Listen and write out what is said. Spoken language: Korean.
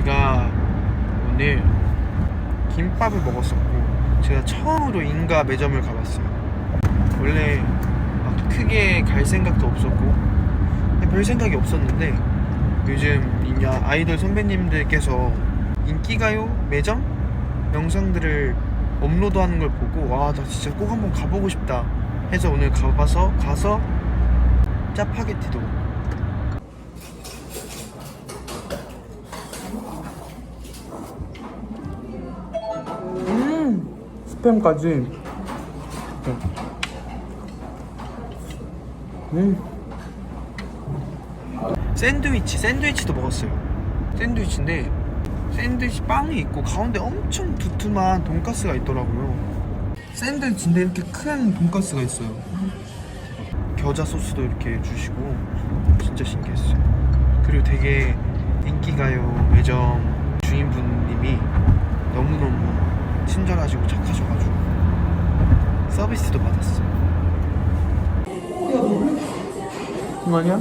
제가 오늘 김밥을 먹었었고 제가 처음으로 인가 매점을 가봤어요. 원래 막 크게 갈 생각도 없었고 별 생각이 없었는데 요즘 아이돌 선배님들께서 인기가요 매점 영상들을 업로드하는 걸 보고 와나 진짜 꼭 한번 가보고 싶다 해서 오늘 가봐서 가서 짜파게티도 스팸까지. 음 샌드위치 샌드위치도 먹었어요. 샌드위치인데 샌드위치 빵이 있고 가운데 엄청 두툼한 돈가스가 있더라고요. 샌드위치인데 이렇게 큰 돈가스가 있어요. 겨자 소스도 이렇게 주시고 진짜 신기했어요. 그리고 되게 인기가요 매점 주인분님이 너무너무 친절하시고 착하셔가지고 서비스도 받았어요 아니야?